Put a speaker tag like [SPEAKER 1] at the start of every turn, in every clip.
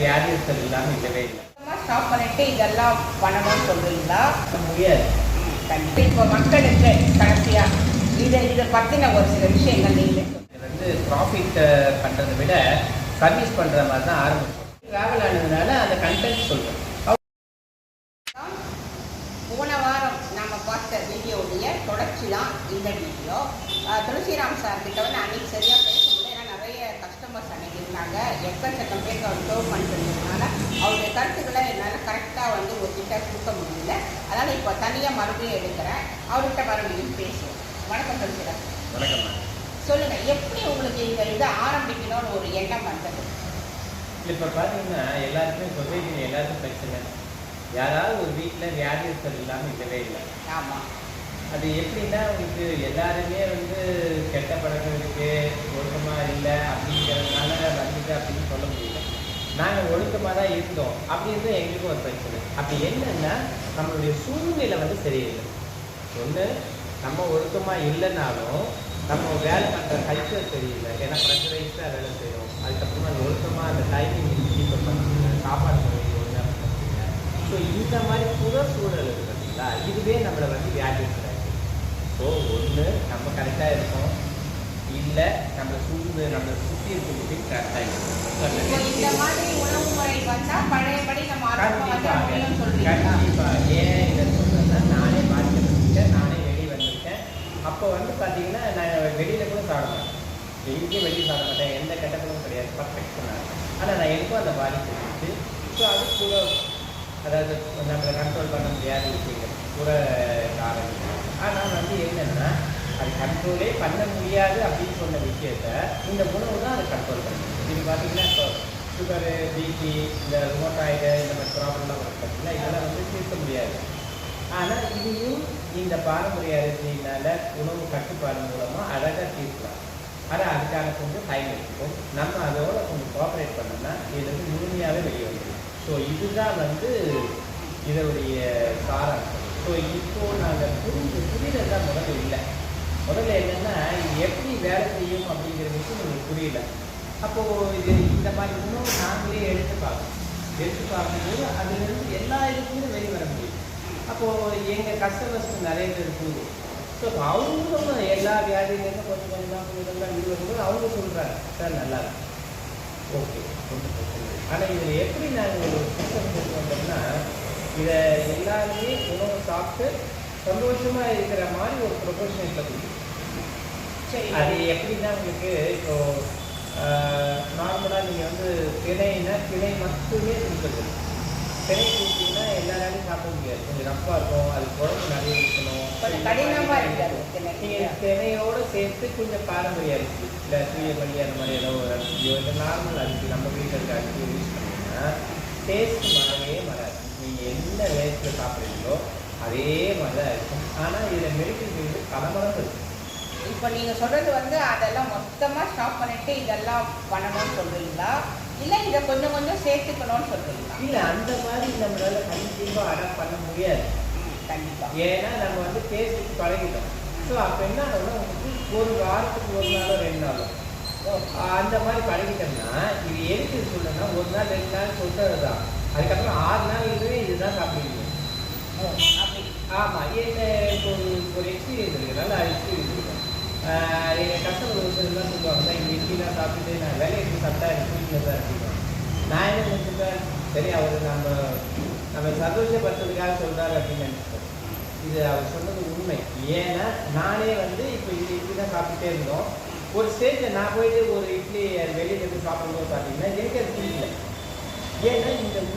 [SPEAKER 1] வியாதி இருத்தல் இல்லாமல் இல்லவே இல்லை
[SPEAKER 2] ஸ்டாப் பண்ணிட்டு இதெல்லாம் பண்ணணும்னு சொல்றீங்களா முடியாது கண்டிப்பாக இப்போ மக்களுக்கு கடைசியாக இதை இதை பற்றின ஒரு சில விஷயங்கள் நீங்கள்
[SPEAKER 1] இது வந்து ப்ராஃபிட் பண்ணுறதை விட சர்வீஸ் பண்ணுற மாதிரி தான் ஆரம்பிச்சோம் ட்ராவல் ஆனதுனால அந்த கண்டென்ட் சொல்கிறேன்
[SPEAKER 2] போன வாரம் நம்ம பார்த்த வீடியோடைய தொடர்ச்சி தான் இந்த வீடியோ துளசிராம் சார் கிட்ட வந்து அன்னைக்கு சரியாக மெம்பர்ஸ் அன்றைக்கி இருந்தாங்க எக்கச்சக்கம் பேர் அவர் கவர்மெண்ட் இருந்ததுனால அவருடைய கருத்துக்களை என்னால் கரெக்டாக வந்து உங்ககிட்ட கொடுக்க முடியல அதனால் இப்போ தனியாக மறுபடியும் எடுக்கிறேன் அவர்கிட்ட மறுபடியும் பேசுவோம் வணக்கம் சொல்கிறேன் வணக்கம் சொல்லுங்கள் எப்படி உங்களுக்கு இந்த இதை ஆரம்பிக்கணும்னு ஒரு எண்ணம் வந்தது
[SPEAKER 1] இப்போ பார்த்தீங்கன்னா எல்லாருக்குமே சொசைட்டியில் எல்லாருக்கும் பிரச்சனை யாராவது ஒரு வீட்டில் வியாதி இல்லாமல் இல்லவே இல்லை ஆமாம் அது எப்படின்னா உங்களுக்கு எல்லாருமே வந்து கெட்ட பழக்கம் இருக்கு ஒழுக்கமாக இல்லை அப்படிங்கிறதுனால வந்துட்டு அப்படின்னு சொல்ல முடியல நாங்கள் ஒழுக்கமாக தான் இருந்தோம் அப்படின்னு எங்களுக்கும் ஒரு பிரச்சனை அப்படி என்னென்னா நம்மளுடைய சூழ்நிலை வந்து சரியில்லை ஒன்று நம்ம ஒழுக்கமாக இல்லைனாலும் நம்ம வேலை பண்ணுற கல்ச்சர் தெரியல ஏன்னா தான் வேலை செய்யும் அதுக்கப்புறமா அது ஒழுக்கமாக அந்த டைமிங் கீப்பப் பண்ண சாப்பாடு ஒழுங்காக பண்ணுங்க ஸோ இந்த மாதிரி புற சூழல் இருக்குதுங்களா இதுவே நம்மளை வந்து வியாபிக்கிறது இப்போது ஒன்று நம்ம கரெக்டாக இருக்கோம் இல்லை நம்ம சூழ்ந்து நம்மளை சுற்றி இருக்கிறது கரெக்டாக
[SPEAKER 2] இருக்கும் இந்த மாதிரி உணவு முறை பார்த்தா பழையபடி நம்ம
[SPEAKER 1] கண்டிப்பாக ஏன் இதை சொல்கிறேன்னா நானே மாற்றி வந்துருக்கேன் நானே வெளியே வந்திருக்கேன் அப்போ வந்து பார்த்தீங்கன்னா நான் வெளியில் கூட சாப்பிட மாட்டேன் எங்கேயும் வெளியே சாட மாட்டேன் எந்த கட்டத்திலும் கிடையாது பர்ஃபெக்ட் பர்ஃபெக்ஷனாக ஆனால் நான் எப்போ அந்த பாதிப்பு இருந்துச்சு ஸோ அது கூட அதாவது நம்மளை கண்ட்ரோல் பண்ண முடியாது விஷயங்கள் கூட காரணம் ஆனால் வந்து என்னென்னா அது கண்ட்ரோலே பண்ண முடியாது அப்படின்னு சொன்ன விஷயத்தை இந்த உணவு தான் அது கண்ட்ரோல் பண்ணுது இது பார்த்தீங்கன்னா இப்போ சுகரு பிபி இந்த மோட்டாய்டு இந்த மாதிரி ப்ராப்ளம்லாம் பார்த்தீங்கன்னா இதெல்லாம் வந்து தீர்க்க முடியாது ஆனால் இதையும் இந்த பாரம்பரிய அரிசியினால் உணவு கட்டுப்பாடு மூலமாக அழகாக தீர்க்கலாம் ஆனால் அதுக்கான கொஞ்சம் டைம் இருக்கும் நம்ம அதோட கொஞ்சம் கோஆப்ரேட் பண்ணோம்னா இதுலேருந்து முழுமையாகவே வெளியே வந்துடும் ஸோ இதுதான் வந்து இதனுடைய சாராம்சம் ஸோ இப்போ நாங்கள் புரிஞ்சு புரியல தான் முதல்ல இல்லை முதல்ல என்னென்னா எப்படி வேலை செய்யும் அப்படிங்கிற விஷயம் நம்மளுக்கு புரியல அப்போது இது இந்த மாதிரி இன்னும் நாங்களே எடுத்து பார்க்கணும் எடுத்து பார்க்கும்போது அதுலேருந்து எல்லா இதுக்குமே வெளி வர முடியும் அப்போது எங்கள் கஸ்டமர்ஸ் நிறைய பேர் இருக்குது ஸோ அவங்களும் எல்லா வியாதிகளும் கொஞ்சம் கொஞ்சமாக கொஞ்சம் கொஞ்சமாக இருக்கும்போது அவங்க சொல்கிறாங்க சார் நல்லா இருக்கும் ஓகே ஆனால் இதில் எப்படி நாங்கள் ஒரு சிஸ்டம் கொண்டு வந்தோம்னா இதை எல்லாருமே உணவு சாப்பிட்டு சந்தோஷமாக இருக்கிற மாதிரி ஒரு ப்ரொஃபஷனை பற்றி சரி அது எப்படின்னா உங்களுக்கு இப்போ நார்மலாக நீங்கள் வந்து திணைனா திணை மட்டுமே கொடுக்குறது திணை கொடுத்தீங்கன்னா எல்லாராலையும் சாப்பிட முடியாது கொஞ்சம் ரஃப்பாக இருக்கும் அது குழம்பு நிறைய
[SPEAKER 2] இருக்கணும் இருக்காது
[SPEAKER 1] நீங்கள் திணையோடு சேர்த்து கொஞ்சம் பாரம்பரிய அரிசி இல்லை சூரியபள்ளி அந்த மாதிரி ஏதோ ஒரு அரிசியோ இல்லை நார்மல் அரிசி நம்ம வீட்டில் இருக்க அரிசியோ யூஸ் பண்ணிங்கன்னா டேஸ்ட் மாறவே மாறாது நீங்கள் என்ன வேகத்தில் சாப்பிட்றீங்களோ அதே மாதிரி தான் இருக்கும் ஆனால் இதில் மெடிக்கல் ஃபீல்டு கலமரம் இருக்கும்
[SPEAKER 2] இப்போ நீங்கள் சொல்கிறது வந்து அதெல்லாம் மொத்தமாக ஸ்டாப் பண்ணிட்டு இதெல்லாம் பண்ணணும்னு சொல்கிறீங்களா இல்லை இதை கொஞ்சம் கொஞ்சம் சேர்த்துக்கணும்னு சொல்கிறீங்களா
[SPEAKER 1] இல்லை அந்த மாதிரி நம்மளால் கண்டிப்பாக அடாப்ட் பண்ண முடியாது கண்டிப்பாக ஏன்னா நம்ம வந்து பேசிட்டு பழகிட்டோம் ஸோ அப்போ என்ன உங்களுக்கு ஒரு வாரத்துக்கு ஒரு நாளோ ரெண்டு நாளோ அந்த மாதிரி பழகிட்டோம்னா இது எதுக்கு சொல்லணும்னா ஒரு நாள் ரெண்டு நாள் சொல்கிறது தான் அதுக்கப்புறம் ஆறு நாள் இருந்து இதுதான் சாப்பிடுவீங்க ஆமாம் என்ன இப்போ ஒரு எக்ஸ்பீரியன்ஸ் இருக்குது நல்ல எக்ஸ்பீரியன்ஸ் இருக்கும் எங்கள் கஸ்டமர் ஒரு சில தான் சொல்லுவாங்க தான் இங்கே இட்லி நான் சாப்பிட்டு நான் வேலை எடுத்து சாப்பிட்டா எனக்கு வீட்டில் தான் இருக்குங்க நான் என்ன சொல்லுவேன் சரி அவர் நம்ம நம்ம சந்தோஷப்படுத்துறதுக்காக சொல்கிறாரு அப்படின்னு நினைச்சேன் இது அவர் சொன்னது உண்மை ஏன்னா நானே வந்து இப்போ இது இட்லி தான் சாப்பிட்டுட்டே இருந்தோம் ஒரு ஸ்டேஜில் நான் போயிட்டு ஒரு இட்லி வெளியில் இருந்து சாப்பிடும்போது பார்த்தீங்கன்னா எனக்கு அது இல்லை ஏன்னா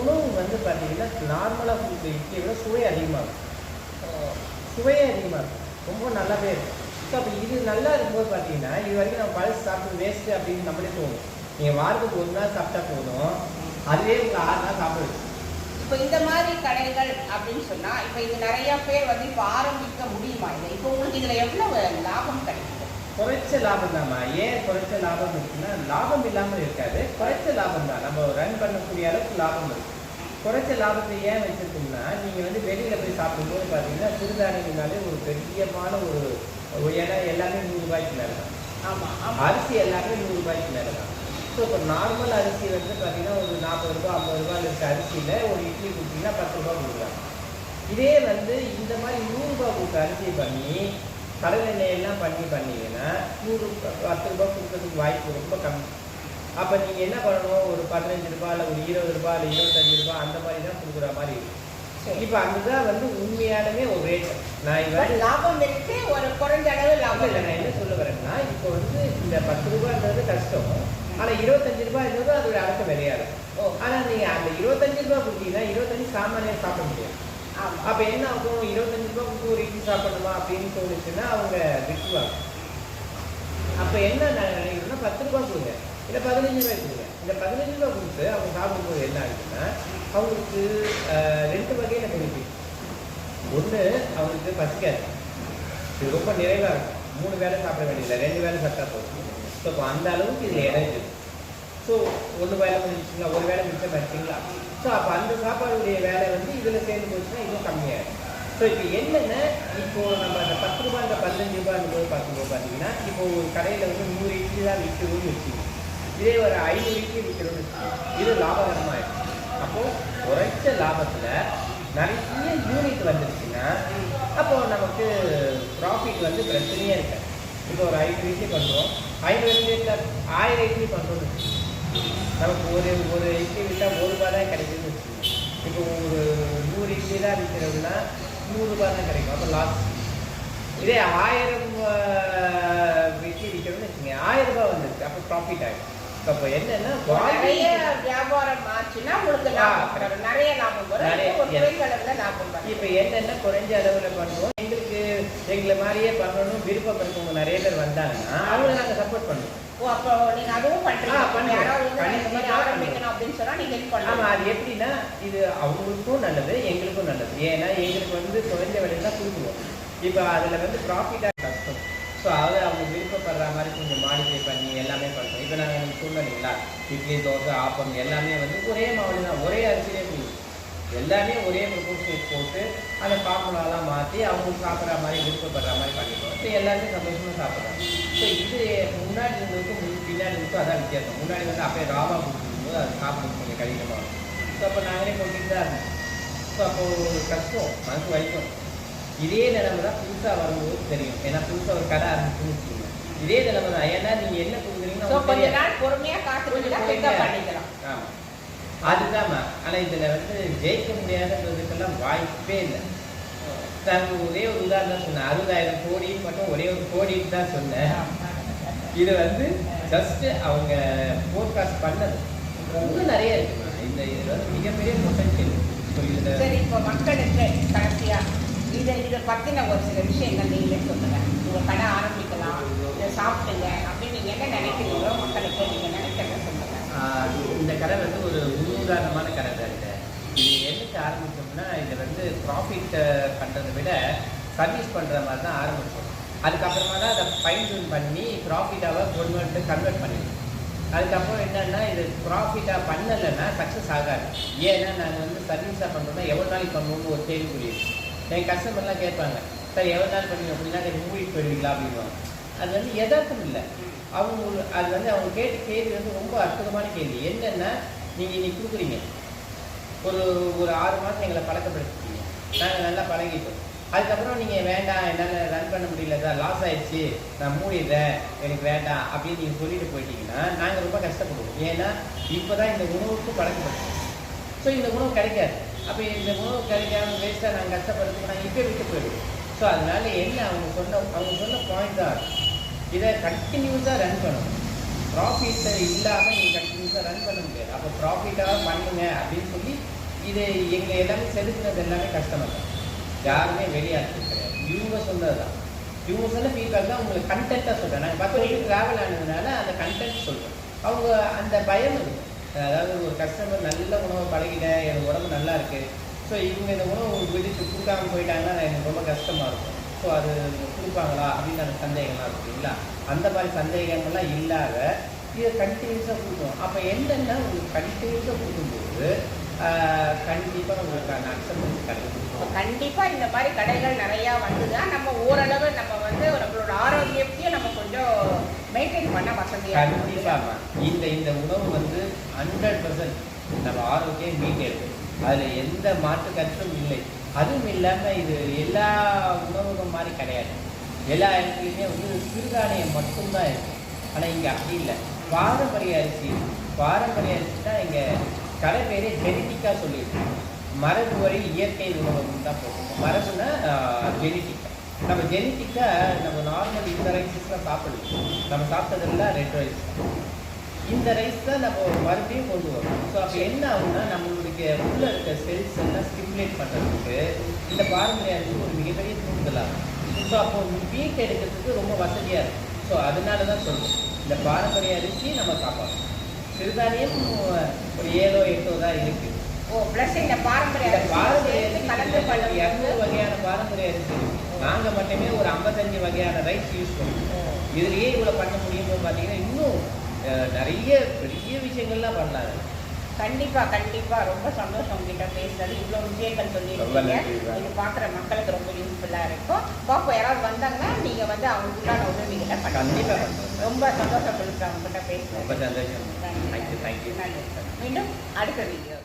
[SPEAKER 1] உணவு வந்து பார்த்திங்கன்னா நார்மலாக இட்லியை விட சுவை அதிகமாக இருக்கும் சுவையே அதிகமாக இருக்கும் ரொம்ப நல்லாவே இருக்கும் ஸோ அப்போ இது நல்லா இருக்கும்போது பார்த்தீங்கன்னா இது வரைக்கும் நம்ம பழசு சாப்பிட்டு வேஸ்ட்டு அப்படின்னு நம்மளே தோணும் நீங்கள் வாரத்துக்கு ஒரு நாள் சாப்பிட்டா போதும் அதுவே உங்கள் ஆறு நாள் சாப்பிடுது
[SPEAKER 2] இப்போ இந்த மாதிரி கடைகள் அப்படின்னு சொன்னால் இப்போ இது நிறையா பேர் வந்து இப்போ ஆரம்பிக்க முடியுமா இல்லை இப்போ உங்களுக்கு இதில் எவ்வளோ
[SPEAKER 1] குறைச்ச லாபம் தான் ஏன் குறைச்ச லாபம் இருக்குன்னா லாபம் இல்லாமல் இருக்காது குறைச்ச லாபம் தான் நம்ம ரன் பண்ணக்கூடிய அளவுக்கு லாபம் இருக்கு குறைச்ச லாபத்தை ஏன் வச்சுருக்கோம்னா நீங்கள் வந்து வெளியில் போய் சாப்பிடும்போது பார்த்தீங்கன்னா சிறுதானியங்கனாலே ஒரு பெரியமான ஒரு ஏன்னா எல்லாமே நூறுரூபாய்க்கு மேலே தான் ஆமாம் அரிசி எல்லாமே நூறுரூபாய்க்கு மேலே தான் ஸோ இப்போ நார்மல் அரிசி வந்து பார்த்தீங்கன்னா ஒரு நாற்பது ரூபா ஐம்பது ரூபா இருக்க அரிசியில் ஒரு இட்லி கொடுத்தீங்கன்னா பத்து ரூபா கொடுக்குறாங்க இதே வந்து இந்த மாதிரி நூறுரூபா கொடுத்த அரிசி பண்ணி கடல் எண்ணெயெல்லாம் பண்ணி பண்ணீங்கன்னா நூறு பத்து ரூபாய் கொடுக்கறதுக்கு வாய்ப்பு ரொம்ப கம்மி அப்போ நீங்கள் என்ன பண்ணணும் ஒரு பதினஞ்சு ரூபா இல்லை ஒரு இருபது ரூபா இல்லை இருபத்தஞ்சு ரூபாய் அந்த மாதிரி தான் கொடுக்குற மாதிரி இருக்கும் இப்போ அதுதான் வந்து உண்மையானமே ஒரு ரேட்
[SPEAKER 2] நான் இவன் லாபம் இருக்கு ஒரு குறைஞ்ச அளவு லாபம் இல்லை
[SPEAKER 1] நான் என்ன சொல்ல வரேன்னா இப்போ வந்து இந்த பத்து ரூபான்றது கஷ்டம் ஆனால் இருபத்தஞ்சு இருந்தது அதோட அடுத்த விளையாடும் இருக்கும் ஆனால் நீங்கள் அந்த இருபத்தஞ்சு ரூபா கொடுத்தீங்கன்னா இருபத்தஞ்சு சாமானியம் சாப்பிட முடியாது அப்போ என்ன ஆகும் இருபத்தஞ்சு ரூபா ஒரு இட்லி சாப்பிடணுமா அப்படின்னு தோணுச்சுன்னா அவங்க விட்டுவாங்க அப்போ என்ன நினைக்கணும்னா பத்து ரூபா கொடுங்க இல்லை பதினஞ்சு ரூபாய் கொடுங்க இந்த பதினஞ்சு ரூபா கொடுத்து அவங்க சாப்பிடும்போது என்ன ஆகுதுன்னா அவங்களுக்கு ரெண்டு வகையில கொடுக்கு ஒன்று அவங்களுக்கு பசிக்காது இது ரொம்ப நிறைவாக இருக்கும் மூணு வேலை சாப்பிட வேண்டியதில்லை ரெண்டு வேலை சாப்பிட்டா போதும் ஸோ அந்த அளவுக்கு இது இணைஞ்சிடும் ஸோ ஒன்று வேலை முடிச்சிங்களா ஒரு வேலை மிச்சம் ஆச்சுங்களா ஸோ அப்போ அந்த சாப்பாடுடைய வேலை வந்து இதில் சேர்ந்து போச்சுன்னா இன்னும் கம்மியாகிடும் ஸோ இப்போ என்னென்ன இப்போது நம்ம அந்த பத்து ரூபா அந்த பதினஞ்சு ரூபாய் போது பார்க்கும்போது பார்த்தீங்கன்னா இப்போ ஒரு கடையில் வந்து நூறு இட்லி தான் விற்கிறோம்னு வச்சுக்கோங்க இதே ஒரு ஐநூறு இட்லி விற்கிறோம்னு வச்சுக்கோங்க இது லாபகரமாக இருக்கும் அப்போது குறைச்ச லாபத்தில் நிறைய யூனிட் வந்துருச்சுன்னா அப்போது நமக்கு ப்ராஃபிட் வந்து பிரச்சனையே இருக்காது இப்போ ஒரு ஐநூறு இட்லி பண்ணுறோம் ஐநூறு இட்லி ஆயிரம் இட்லி பண்ணுறோம்னு வச்சுக்கோங்க நமக்கு ஒரு ஒரு இட்லி விட்டால் ஒரு ரூபா தான் கிடைக்குதுன்னு வச்சுக்கோங்க இப்போ ஒரு நூறு இட்லி தான் விற்கிறோம்னா நூறுரூபா தான் கிடைக்கும் அப்போ லாஸ் இதே ஆயிரம் இட்லி விற்கிறதுன்னு வச்சுக்கோங்க ஆயிரம் ரூபாய் வந்துருக்கு அப்போ ப்ராஃபிட் ஆகிடும் அப்போ என்னன்னா
[SPEAKER 2] வியாபாரம் ஆச்சுன்னா உங்களுக்கு லாபம் நிறைய லாபம் வரும் ஒரு குறைந்த லாபம் வரும்
[SPEAKER 1] இப்போ என்னென்ன குறைஞ்ச அளவில் பண்ணுவோம் எங்களுக்கு எங்களை மாதிரியே பண்ணணும் விருப்பம் நிறைய பேர் வந்தாங்கன்னா அவங்கள சப்போர்ட் பண்ணுவோம்
[SPEAKER 2] ஓ அப்போ நீங்கள் அதுவும் பண்ணுறீங்க யாராவது ஆரம்பிக்கணும் அப்படின்னு சொன்னால் நீங்கள் ஹெல்ப் பண்ணலாம்
[SPEAKER 1] அது எப்படின்னா இது அவங்களுக்கும் நல்லது எங்களுக்கும் நல்லது ஏன்னா எங்களுக்கு வந்து குறைஞ்ச விலையில் தான் கொடுக்குவோம் இப்போ அதில் வந்து ப்ராஃபிட்டாக கஷ்டம் ஸோ பண்ணுற மாதிரி கொஞ்சம் மாடிஃபை பண்ணி எல்லாமே பண்ணுறோம் இப்போ நாங்கள் சொன்னோம் இல்லைங்களா இட்லி தோசை ஆப்பம் எல்லாமே வந்து ஒரே மாவட்டம் தான் ஒரே அரிசியிலே கொடுக்கும் எல்லாமே ஒரே ப்ரொபோஷனேட் போட்டு அந்த ஃபார்முலாலாம் மாற்றி அவங்களுக்கு சாப்பிட்ற மாதிரி விருப்பப்படுற மாதிரி பண்ணிட்டோம் இப்போ எல்லாருமே சந்தோஷமாக சாப்பிட்றாங்க ஸோ இது முன்னாடி இருந்ததுக்கும் பின்னாடி இருந்ததுக்கும் அதான் வித்தியாசம் முன்னாடி வந்து அப்படியே ராவாக போது அது சாப்பிட்றது கொஞ்சம் கடினமாக இருக்கும் ஸோ அப்போ நாங்களே போட்டிட்டு தான் இருந்தோம் ஸோ அப்போது கஷ்டம் மனசு வரைக்கும் இதே நிலமை தான் புதுசாக வரும்போது தெரியும் ஏன்னா புதுசாக ஒரு கடை ஆரம்பிச்சுன்னு வச்சுக்கோங்க இதே நிலைமை தான் ஏன்னா நீங்க என்ன கொடுக்குறீங்க
[SPEAKER 2] கொஞ்ச நாள் பொறுமையா காசு பண்ணிக்கலாம்
[SPEAKER 1] ஆமா அதுதான்மா ஆனா இதுல வந்து ஜெயிக்க முடியாததுக்கெல்லாம் வாய்ப்பே இல்லை நான் ஒரே ஒரு உதாரணம் சொன்னேன் அறுபதாயிரம் கோடி மட்டும் ஒரே ஒரு கோடின்னு தான் சொன்னேன் இது வந்து ஜஸ்ட் அவங்க ஃபோர்காஸ்ட் பண்ணது ரொம்ப நிறைய இருக்கு இந்த இது வந்து மிகப்பெரிய பொட்டன்ஷியல்
[SPEAKER 2] சொல்லியிருந்தேன் சரி இப்போ மக்களுக்கு கடைசியாக இதை இதை பற்றின ஒரு சில விஷயங்கள் நீங்களே சொல்லுங்கள் உங்கள் கடை ஆரம்பிக்கலாம்
[SPEAKER 1] உதாரணமான கடை தான் இது இது எதுக்கு ஆரம்பித்தோம்னா இது வந்து ப்ராஃபிட் பண்ணுறதை விட சர்வீஸ் பண்ணுற மாதிரி தான் ஆரம்பிச்சோம் அதுக்கப்புறமா தான் அதை ஃபைன் பண்ணி ப்ராஃபிட்டாக கவர்மெண்ட்டு கன்வெர்ட் பண்ணிடுவோம் அதுக்கப்புறம் என்னென்னா இது ப்ராஃபிட்டாக பண்ணலைன்னா சக்ஸஸ் ஆகாது ஏன்னா நாங்கள் வந்து சர்வீஸாக பண்ணுறோம்னா எவ்வளோ நாளைக்கு பண்ணுவோம்னு ஒரு கேள்விக்குரியது என் கஸ்டமர்லாம் கேட்பாங்க சார் எவ்வளோ நாள் பண்ணி அப்படின்னா மூவி மூவிக்கு போயிடுவீங்களா அப்படின்னு அது வந்து எதார்த்தம் இல்லை அவங்க அது வந்து அவங்க கேட்டு கேள்வி வந்து ரொம்ப அற்புதமான கேள்வி என்னென்னா நீங்கள் இன்றைக்கி கொடுக்குறீங்க ஒரு ஒரு ஆறு மாதம் எங்களை பழக்கப்படுத்திட்டீங்க நாங்கள் நல்லா பழகிட்டோம் அதுக்கப்புறம் நீங்கள் வேண்டாம் என்னால் ரன் பண்ண முடியல சார் லாஸ் ஆயிடுச்சு நான் மூடிடுறேன் எனக்கு வேண்டாம் அப்படின்னு நீங்கள் சொல்லிட்டு போயிட்டீங்கன்னா நாங்கள் ரொம்ப கஷ்டப்படுவோம் ஏன்னா இப்போ தான் இந்த உணவுக்கு பழக்கப்படுத்தோம் ஸோ இந்த உணவு கிடைக்காது அப்போ இந்த உணவு கிடைக்காம வேஸ்ட்டாக நாங்கள் கஷ்டப்படுறதுக்கு நாங்கள் இப்போ விட்டு போயிடுவோம் ஸோ அதனால என்ன அவங்க சொன்ன அவங்க சொன்ன பாயிண்ட் தான் இதை கண்டினியூஸாக ரன் பண்ணணும் ப்ராஃபிட் இல்லாமல் நீங்கள் கண்டினியூஸாக ரன் பண்ண முடியாது அப்போ ப்ராஃபிட்டாக பண்ணுங்க அப்படின்னு சொல்லி இது எங்கள் எல்லாமே செலுத்துனது எல்லாமே கஷ்டமர் தான் யாருமே வெளியாகிறது கிடையாது இவங்க சொன்னது தான் இவங்க சொன்ன ஃபீட்பேக் தான் உங்களுக்கு கண்டென்ட்டாக சொல்கிறேன் நாங்கள் பத்து வருஷம் ட்ராவல் ஆனதுனால அந்த கண்டென்ட் சொல்கிறோம் அவங்க அந்த பயம் அதாவது ஒரு கஸ்டமர் நல்ல உணவை பழகிட்டேன் எனக்கு உடம்பு நல்லா இருக்குது ஸோ இவங்க இந்த உணவு விடுத்து கொடுக்காமல் போயிட்டாங்கன்னா எனக்கு ரொம்ப கஷ்டமாக இருக்கும் ஸோ அது கொடுப்பாங்களா அப்படின்னு அந்த சந்தேகம்லாம் இருக்கும் இல்லை அந்த மாதிரி சந்தேகங்கள்லாம் இல்லாத இதை கண்டினியூஸாக கொடுக்கணும் அப்போ என்னென்னா உங்களுக்கு கண்டினியூஸாக கொடுக்கும்போது கண்டிப்பாக அந்த அக்சப்டன்ஸ் கிடைக்கும்
[SPEAKER 2] கண்டிப்பாக இந்த மாதிரி கடைகள் நிறையா வந்துதான் நம்ம ஓரளவு நம்ம வந்து நம்மளோட ஆரோக்கியத்தையும் நம்ம கொஞ்சம் மெயின்டைன் பண்ண வசதி
[SPEAKER 1] கண்டிப்பாக இந்த இந்த உணவு வந்து ஹண்ட்ரட் பர்சன்ட் நம்ம ஆரோக்கியம் மீட்டெடுக்கும் அதில் எந்த மாற்று கருத்தும் இல்லை அதுவும் இல்லாமல் இது எல்லா உணவகம் மாதிரி கிடையாது எல்லா இடத்துலையுமே வந்து சிறுதானியம் மட்டும்தான் இருக்குது ஆனால் இங்கே அப்படி இல்லை பாரம்பரிய அரிசி பாரம்பரிய அரிசி தான் இங்கே கடை பேரே ஜெனட்டிக்காக சொல்லியிருக்கோம் மரபு வரை இயற்கை உணவகம் தான் போகும் மரபுனா ஜெனட்டிக்காக நம்ம ஜெனிட்டிக்காக நம்ம நார்மல் இந்த ரைஸஸ்லாம் சாப்பிடுவோம் நம்ம சாப்பிட்டதெல்லாம் ரெட் ரைஸ் இந்த ரைஸ் தான் நம்ம மறுபடியும் கொண்டு வரோம் ஸோ அப்போ என்ன ஆகும்னா நம்மளுடைய உள்ளே இருக்க செல்ஸ் எல்லாம் ஸ்டிமுலேட் பண்ணுறதுக்கு இந்த பாரம்பரிய அரிசி ஒரு மிகப்பெரிய தூண்டுதலாகும் ஸோ அப்போ வீக் எடுக்கிறதுக்கு ரொம்ப வசதியாக இருக்கும் ஸோ அதனால தான் சொல்லுவோம் இந்த பாரம்பரிய அரிசி நம்ம சாப்பாடு சிறுதானியம் ஒரு ஏழோ எட்டோ தான் இருக்குது
[SPEAKER 2] ஓ ப்ளஸ் இந்த பாரம்பரிய
[SPEAKER 1] பாரம்பரிய இரநூறு வகையான பாரம்பரிய அரிசி நாங்கள் மட்டுமே ஒரு ஐம்பத்தஞ்சு வகையான ரைஸ் யூஸ் பண்ணுவோம் இதுலேயே இவ்வளோ பண்ண முடியுமோ பார்த்தீங்கன்னா இன்னும் நிறைய பெரிய விஷயங்கள்லாம் பண்ணாங்க
[SPEAKER 2] கண்டிப்பாக கண்டிப்பாக ரொம்ப சந்தோஷம் உங்ககிட்ட பேசுறது இவ்வளோ விஷயங்கள் சொல்லியிருக்கீங்க இது பார்க்குற மக்களுக்கு ரொம்ப யூஸ்ஃபுல்லாக இருக்கும் பார்ப்போம் யாராவது வந்தாங்கன்னா நீங்கள் வந்து அவங்களுக்குள்ளான உதவிகளை பண்ணுங்க ரொம்ப சந்தோஷம் கொடுக்குறேன் அவங்ககிட்ட பேசுகிறேன் ரொம்ப
[SPEAKER 1] சந்தோஷம்
[SPEAKER 2] மீண்டும் அடுத்த வீடியோ